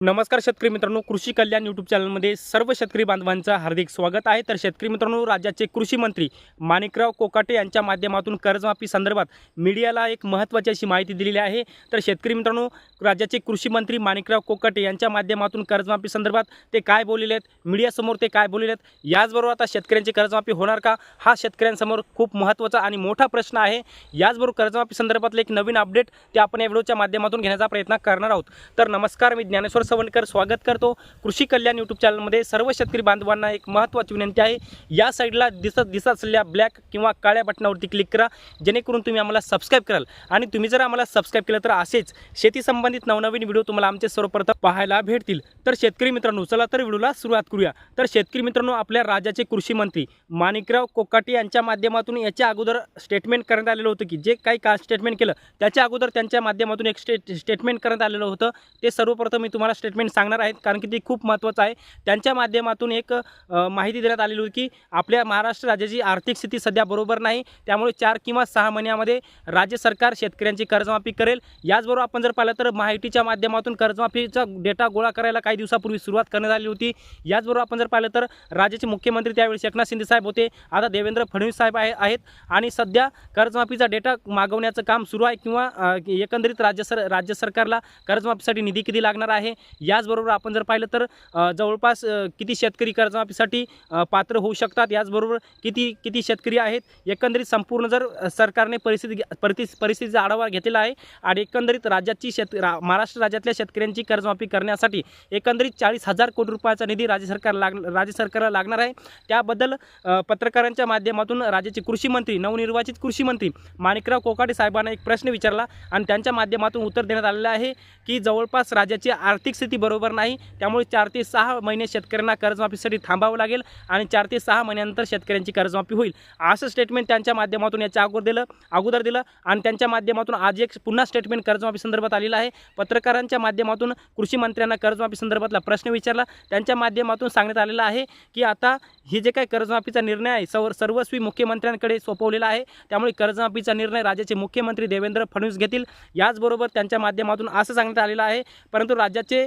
नमस्कार शेतकरी मित्रांनो कृषी कल्याण यूट्यूब चॅनलमध्ये सर्व शेतकरी बांधवांचं हार्दिक स्वागत आहे. तर शेतकरी मित्रांनो राज्याचे कृषी मंत्री माणिकराव कोकाटे यांच्या माध्यमातून कर्जमाफी संदर्भात मीडियाला एक महत्त्वाची अशी माहिती दिलेली आहे. तर शेतकरी मित्रांनो राज्याचे कृषी मंत्री माणिकराव कोकाटे यांच्या माध्यमातून कर्जमाफी संदर्भात ते काय बोललेले आहेत मीडियासमोर ते काय बोललेले आहेत याचबरोबर आता शेतकऱ्यांची कर्जमाफी होणार का? हा शेतकऱ्यांसमोर खूप महत्त्वाचा आणि मोठा प्रश्न आहे. याचबरोबर कर्जमाफी संदर्भातलं एक नवीन अपडेट ते आपण या व्हिडिओच्या माध्यमातून घेण्याचा प्रयत्न करणार आहोत. तर नमस्कार मी ज्ञानेश्वर सवणकर स्वागत करतो. कृषी कल्याण यूट्यूब चॅनलमध्ये सर्व शेतकरी बांधवांना एक महत्त्वाची विनंती आहे. या साईडला दिसत दिसत असलेल्या ब्लॅक किंवा काळ्या बटनावरती क्लिक करा. जेणेकरून तुम्ही आम्हाला सबस्क्राईब कराल. आणि तुम्ही जर आम्हाला सबस्क्राईब केलं तर असेच शेती संबंधित नवनवीन व्हिडिओ तुम्हाला आमचे सर्वप्रथम पाहायला भेटतील. तर शेतकरी मित्रांनो चला तर व्हिडिओला सुरुवात करूया. तर शेतकरी मित्रांनो आपल्या राज्याचे कृषी मंत्री माणिकराव कोकाटे यांच्या माध्यमातून याच्या अगोदर स्टेटमेंट करण्यात आलेलं होतं की जे काही का स्टेटमेंट केलं त्याच्या अगोदर त्यांच्या माध्यमातून एक स्टेट स्टेटमेंट करण्यात आलेलं होतं. ते सर्वप्रथम मी तुम्हाला स्टेटमेंट सांगणार आहेत कारण की ते खूप महत्त्वाचं आहे. त्यांच्या माध्यमातून एक माहिती देण्यात आलेली होती की आपल्या महाराष्ट्र राज्याची आर्थिक स्थिती सध्या बरोबर नाही. त्यामुळे चार किंवा सहा महिन्यामध्ये राज्य सरकार शेतकऱ्यांची कर्जमाफी करेल. याचबरोबर आपण जर पाहिलं तर माहितीच्या माध्यमातून कर्जमाफीचा डेटा गोळा करायला काही दिवसापूर्वी सुरुवात करण्यात आली होती. याचबरोबर आपण जर पाहिलं तर राज्याचे मुख्यमंत्री त्यावेळी एकनाथ शिंदे साहेब होते. आता देवेंद्र फडणवीस साहेब आहे आहेत. आणि सध्या कर्जमाफीचा डेटा मागवण्याचं काम सुरू आहे किंवा एकंदरीत राज्य सर राज्य सरकारला कर्जमाफीसाठी निधी किती लागणार आहे? याचबरोबर आपण जर पाहिलं तर जवळपास किती शेतकरी कर्जमाफीसाठी पात्र होऊ शकतात? याचबरोबर किती किती शेतकरी आहेत? एकंदरीत संपूर्ण जर सरकारने परिस्थिती घे- परिस्थिती परिस्थितीचा आढावा घेतलेला आहे आणि एकंदरीत राज्याची शेत रा महाराष्ट्र राज्यातल्या शेतकऱ्यांची कर्जमाफी करण्यासाठी एकंदरीत चाळीस हजार कोटी रुपयाचा निधी राज्य सरकार लाग राज्य सरकारला लागणार आहे. त्याबद्दल पत्रकारांच्या माध्यमातून राज्याचे कृषी मंत्री नवनिर्वाचित कृषी मंत्री माणिकराव कोकाटे साहेबांना एक प्रश्न विचारला आणि त्यांच्या माध्यमातून उत्तर देण्यात आलेलं आहे की जवळपास राज्याची आर्थिक स्थिती बरोबर नाही. त्यामुळे चार ते सहा महिने शेतकऱ्यांना कर्जमाफीसाठी थांबावं लागेल आणि चार ते सहा महिन्यानंतर शेतकऱ्यांची कर्जमाफी होईल. असं स्टेटमेंट त्यांच्या माध्यमातून याच्या अगोदर दिलं अगोदर दिलं आणि त्यांच्या माध्यमातून आज एक पुन्हा स्टेटमेंट कर्जमाफी संदर्भात आलेलं आहे. पत्रकारांच्या माध्यमातून कृषी मंत्र्यांना कर्जमाफी संदर्भातला प्रश्न विचारला. त्यांच्या माध्यमातून सांगण्यात आलेलं आहे की आता हे जे काही कर्जमाफीचा निर्णय आहे सर्व सर्वस्वी मुख्यमंत्र्यांकडे सोपवलेला आहे. त्यामुळे कर्जमाफीचा निर्णय राज्याचे मुख्यमंत्री देवेंद्र फडणवीस घेतील. याचबरोबर त्यांच्या माध्यमातून असं सांगण्यात आलेलं आहे परंतु राज्याचे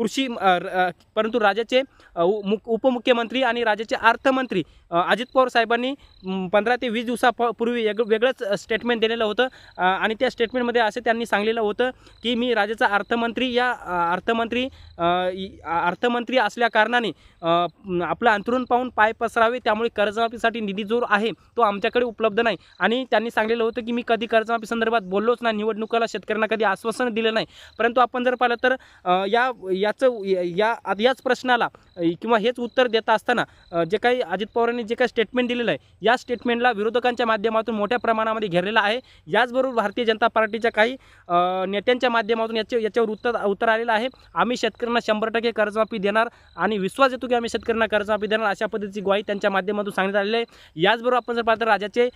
कृषी र- परंतु राज्याचे उ- मुख- उपमुख्यमंत्री आणि राज्याचे अर्थमंत्री अजित पवार साहेबांनी पंधरा ते वीस दिवसापूर्वी वेग वेगळंच स्टेटमेंट दिलेलं होतं. आणि त्या स्टेटमेंटमध्ये असं त्यांनी सांगलेलं होतं की मी राज्याचा अर्थमंत्री या अर्थमंत्री अर्थमंत्री असल्या कारणाने आपलं अंतरून पाहून पाय पसरावे त्यामुळे कर्जमाफीसाठी निधी जो आहे तो आमच्याकडे उपलब्ध नाही. आणि त्यांनी सांगलेलं होतं की मी कधी कर्जमाफी संदर्भात बोललोच नाही निवडणुकाला शेतकऱ्यांना कधी आश्वासन दिलं नाही. परंतु आपण जर पाहिलं तर या याचं या याच प्रश्नाला किंवा हेच उत्तर देता असताना जे काही अजित पवारांनी जे काही स्टेटमेंट दिलेलं आहे या स्टेटमेंटला विरोधकांच्या माध्यमातून मोठ्या प्रमाणामध्ये घेरलेलं आहे. याचबरोबर भारतीय जनता पार्टीच्या काही नेत्यांच्या माध्यमातून याचे याच्यावर उत्तर उत्तर आलेलं आहे. आम्ही शेतकऱ्यांना शंभर टक्के कर्जमाफी देणार आणि विश्वास येतो की आम्ही शेतकऱ्यांना कर्जमाफी देणार अशा पद्धतीची ग्वाही त्यांच्या माध्यमातून सांगण्यात आलेली आहे. याचबरोबर आपण जर पाहतो राज्याचे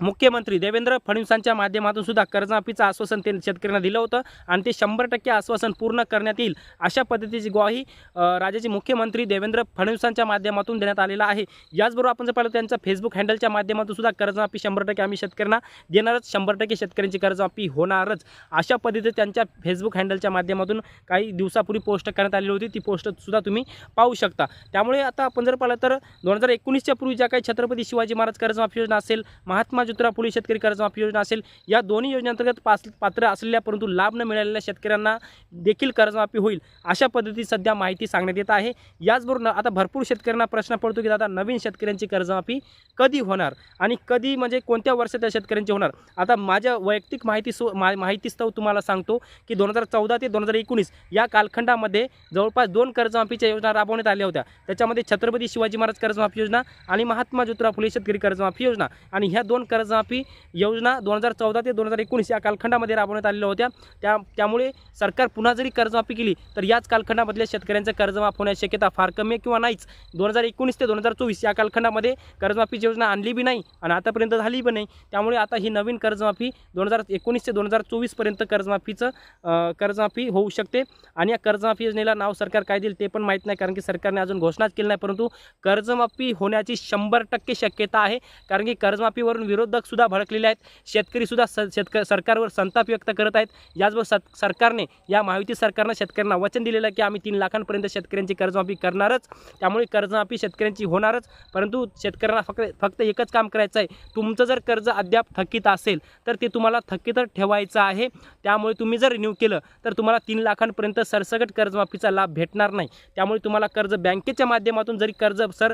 मुख्यमंत्री देवेंद्र फडणवीसांच्या माध्यमातून सुद्धा कर्जमाफीचं आश्वासन ते शेतकऱ्यांना दिलं होतं आणि ते शंभर टक्के आश्वासन पूर्ण करण्यात येईल अशा पद्धतीची ग्वाही राज्याचे मुख्यमंत्री देवेंद्र फडणवीसांच्या माध्यमातून देण्यात आलेला आहे. याचबरोबर आपण जर पाहिलं त्यांचा फेसबुक हँडलच्या माध्यमातून सुद्धा कर्जमाफी शंभर टक्के आम्ही शेतकऱ्यांना देणारच शंभर टक्के शेतकऱ्यांची कर्जमाफी होणारच. अशा पद्धतीने त्यांच्या फेसबुक हँडलच्या माध्यमातून काही दिवसापूर्वी पोस्ट करण्यात आलेली होती. ती पोस्टसुद्धा तुम्ही पाहू शकता. त्यामुळे आता आपण जर पाहिलं तर दोन हजार एकोणीसच्या पूर्वी ज्या काही छत्रपती शिवाजी महाराज कर्जमाफी योजना असेल महात्मा ज्योतिराव फुले शेतकरी कर्जमाफी योजना असेल या दोन्ही योजनेअंतर्गत पास पात्र असलेल्या परंतु लाभ न मिळालेल्या शेतकऱ्यांना देखील कर्जमाफी होईल अशा पद्धतीची सध्या माहिती सांगण्यात येत आहे. याचबरोबर आता भरपूर शेतकऱ्यांना प्रश्न पडतो की दादा नवीन शेतकऱ्यांची कर्जमाफी कधी होणार आणि कधी म्हणजे कोणत्या वर्षात त्या शेतकऱ्यांची होणार? आता माझ्या वैयक्तिक माहिती सो मा माहितीस्तव तुम्हाला सांगतो की दोन हजार चौदा ते दोन हजार एकोणीस या कालखंडामध्ये जवळपास दोन कर्जमाफीच्या योजना राबवण्यात आल्या होत्या. त्याच्यामध्ये छत्रपती शिवाजी महाराज कर्जमाफी योजना आणि महात्मा ज्योतिराव फुले शेतकरी कर्जमाफी योजना आणि ह्या दोन कर्जमाफी योजना दोन हजार चौदा ते दोन हजार एकोणीस या कालखंडामध्ये राबवण्यात आलेल्या होत्या. त्या त्यामुळे सरकार पुन्हा जरी कर्जमाफी केली तर याच कालखंडामधल्या शेतकऱ्यांचं कर्जमाफ होण्याची शक्यता फार कमी आहे किंवा नाहीच. दोन हजार एकोणीस ते दोन हजार चोवीस या कालखंडामध्ये कर्जमाफीची योजना आणली बी नाही आणि आतापर्यंत झाली बी नाही. त्यामुळे आता ही नवीन कर्जमाफी दोन हजार एकोणीस ते दोन हजार चोवीसपर्यंत कर्जमाफीचं कर्जमाफी होऊ शकते. आणि या कर्जमाफी योजनेला नाव सरकार काय देईल ते पण माहीत नाही कारण की सरकारने अजून घोषणाच केली नाही परंतु कर्जमाफी होण्याची शंभर टक्के शक्यता आहे. कारण की कर्जमाफीवरून विरोध विरोधक सुद्धा भडकलेले आहेत. शेतकरी सुद्धा स शेतक सरकारवर संताप व्यक्त करत आहेत. याचबरोबर सरकारने या महायुती सरकारनं शेतकऱ्यांना वचन दिलेलं की आम्ही तीन लाखांपर्यंत शेतकऱ्यांची कर्जमाफी करणारच. त्यामुळे कर्जमाफी शेतकऱ्यांची होणारच. परंतु शेतकऱ्यांना फक्त फक्त एकच काम करायचं आहे. तुमचं जर कर्ज अद्याप थकीत असेल तर ते तुम्हाला थकीतच ठेवायचं आहे. त्यामुळे तुम्ही जर रिन्यू केलं तर तुम्हाला तीन लाखांपर्यंत सरसकट कर्जमाफीचा लाभ भेटणार नाही. त्यामुळे तुम्हाला कर्ज बँकेच्या माध्यमातून जरी कर्ज सर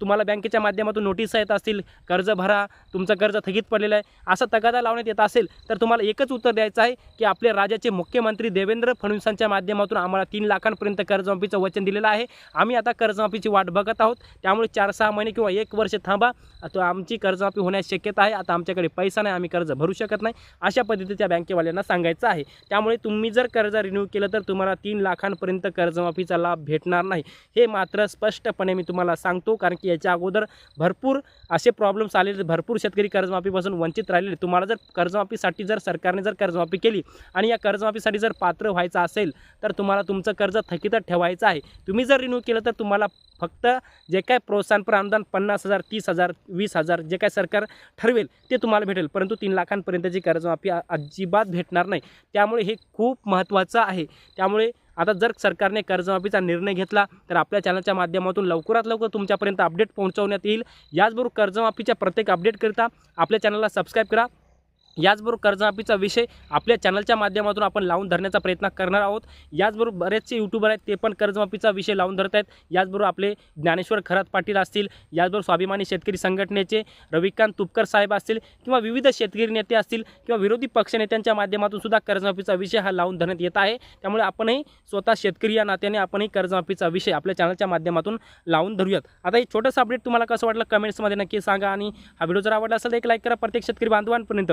तुम्हाला बँकेच्या माध्यमातून नोटीस येत असतील कर्ज भरा तुमचं कर्ज थकीत पडलेलं आहे. असा तगादा लावण्यात येत असेल तर तुम्हाला एकच उत्तर द्यायचं आहे की आपल्या राज्याचे मुख्यमंत्री देवेंद्र फडणवीसांच्या माध्यमातून आम्हाला तीन लाखांपर्यंत कर्जमाफीचं वचन दिलेलं आहे. आम्ही आता कर्जमाफीची वाट बघत आहोत. त्यामुळे चार सहा महिने किंवा एक वर्ष थांबा. आता आमची कर्जमाफी होण्याची शक्यता आहे. आता आमच्याकडे पैसा नाही. आम्ही कर्ज भरू शकत नाही. अशा पद्धतीने त्या बँकेवाल्यांना सांगायचं आहे. त्यामुळे तुम्ही जर कर्ज रिन्यू केलं तर तुम्हाला तीन लाखांपर्यंत कर्जमाफीचा लाभ भेटणार नाही. हे मात्र स्पष्टपणे मी तुम्हाला सांगतो कारण की याच्या अगोदर भरपूर असे प्रॉब्लेम्स आलेले भरपूर शेतकरी कर्जमाफीपासून वंचित राहिलेले तुम्हाला जर कर्जमाफीसाठी जर सरकारने जर कर्जमाफी केली आणि या कर्जमाफीसाठी जर पात्र व्हायचं असेल तर तुम्हाला तुमचं कर्ज थकीतच ठेवायचं आहे. तुम्ही जर रिन्यू केलं तर तुम्हाला फक्त जे काय प्रोत्साहनपर अनुदान पन्नास हजार तीस हजार वीस हजार जे काय सरकार ठरवेल ते तुम्हाला भेटेल. परंतु तीन लाखांपर्यंतची कर्जमाफी अजिबात भेटणार नाही. त्यामुळे हे खूप महत्त्वाचं आहे. त्यामुळे आता जर सरकारने कर्जमाफीचा निर्णय घेतला तर आपल्या चॅनलच्या माध्यमातून लवकरात लवकर तुमच्यापर्यंत अपडेट पोहोचवण्यात येईल. याचबरोबर कर्जमाफीच्या प्रत्येक अपडेटकरिता आपल्या चॅनलला सबस्क्राईब करा. याचबरोबर कर्जमाफीचा विषय आपल्या चॅनलच्या माध्यमातून आपण लावून धरण्याचा प्रयत्न करणार आहोत. याचबरोबर बरेचसे यूट्यूबर आहेत ते पण कर्जमाफीचा विषय लावून धरत आहेत. याचबरोबर आपले ज्ञानेश्वर खरात पाटील असतील याचबरोबर स्वाभिमानी शेतकरी संघटनेचे रविकांत तुपकर साहेब असतील किंवा विविध शेतकरी नेते असतील किंवा विरोधी पक्षनेत्यांच्या माध्यमातून सुद्धा कर्जमाफीचा विषय हा लावून धरण्यात येत आहे. त्यामुळे आपणही स्वतः शेतकरी या नात्याने आपणही कर्जमाफीचा विषय आपल्या चॅनलच्या माध्यमातून लावून धरूयात. आता हे छोटंसं अपडेट तुम्हाला कसं वाटलं? कमेंट्समध्ये नक्की सांगा आणि हा व्हिडिओ जर आवडला असेल तर एक लाईक करा. प्रत्येक शेतकरी बांधवांपर्यंत.